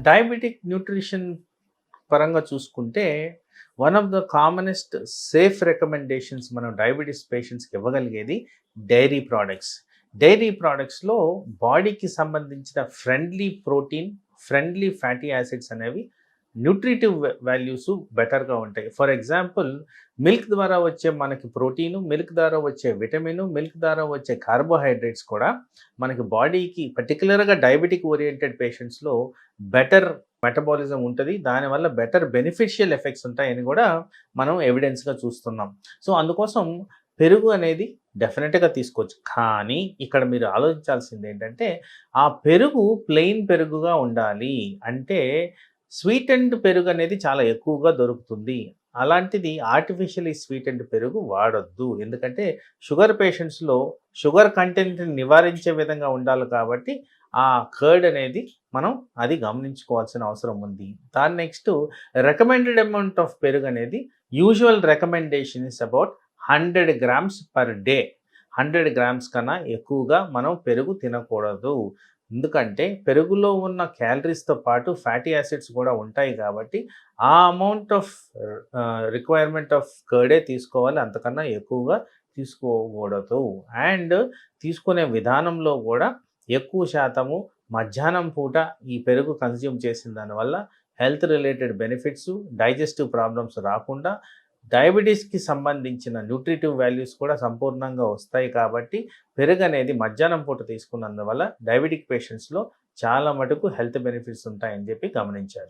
Diabetic nutrition పరంగా చూసుకుంటే one of the commonest safe recommendations మనం డయాబెటీస్ పేషెంట్స్కి ఇవ్వగలిగేది డైరీ ప్రోడక్ట్స్ డైరీ ప్రోడక్ట్స్లో బాడీకి సంబంధించిన friendly protein friendly fatty acids అనేవి న్యూట్రిటివ్ వాల్యూస్ బెటర్గా ఉంటాయి. ఫర్ ఎగ్జాంపుల్ మిల్క్ ద్వారా వచ్చే మనకి ప్రోటీను మిల్క్ ద్వారా వచ్చే విటమిన్ మిల్క్ ద్వారా వచ్చే కార్బోహైడ్రేట్స్ కూడా మనకి బాడీకి పర్టికులర్గా డయాబెటిక్ ఓరియంటెడ్ పేషెంట్స్లో బెటర్ మెటబాలిజం ఉంటుంది. దానివల్ల బెటర్ బెనిఫిషియల్ ఎఫెక్ట్స్ ఉంటాయని కూడా మనం ఎవిడెన్స్గా చూస్తున్నాం. సో అందుకోసం పెరుగు అనేది డెఫినెట్గా తీసుకోవచ్చు. కానీ ఇక్కడ మీరు ఆలోచించాల్సింది ఏంటంటే ఆ పెరుగు ప్లెయిన్ పెరుగుగా ఉండాలి. అంటే స్వీట్ అండ్ పెరుగు అనేది చాలా ఎక్కువగా దొరుకుతుంది. అలాంటిది ఆర్టిఫిషియలీ స్వీట్ అండ్ పెరుగు వాడొద్దు. ఎందుకంటే షుగర్ పేషెంట్స్లో షుగర్ కంటెంట్ని నివారించే విధంగా ఉండాలి కాబట్టి ఆ కర్డ్ అనేది మనం అది గమనించుకోవాల్సిన అవసరం ఉంది. దాని నెక్స్ట్ రికమెండెడ్ అమౌంట్ ఆఫ్ పెరుగు అనేది usual recommendation is about hundred grams per day hundred grams కన్నా ఎక్కువగా మనం పెరుగు తినకూడదు. ఎందుకంటే పెరుగులో ఉన్న క్యాలరీస్తో పాటు ఫ్యాటీ యాసిడ్స్ కూడా ఉంటాయి కాబట్టి ఆ అమౌంట్ ఆఫ్ రిక్వైర్మెంట్ ఆఫ్ కర్డే తీసుకోవాలి. అంతకన్నా ఎక్కువగా తీసుకోకూడదు. అండ్ తీసుకునే విధానంలో కూడా ఎక్కువ శాతము మధ్యాహ్నం పూట ఈ పెరుగు కన్జ్యూమ్ చేసిన దానివల్ల health related benefits digestive problems రాకుండా డయాబెటీస్కి సంబంధించిన న్యూట్రిటివ్ వాల్యూస్ కూడా సంపూర్ణంగా వస్తాయి కాబట్టి పెరుగు అనేది మధ్యాహ్నం పూట తీసుకున్నందువల్ల డయాబెటిక్ పేషెంట్స్లో చాలా మటుకు హెల్త్ బెనిఫిట్స్ ఉంటాయని చెప్పి గమనించారు.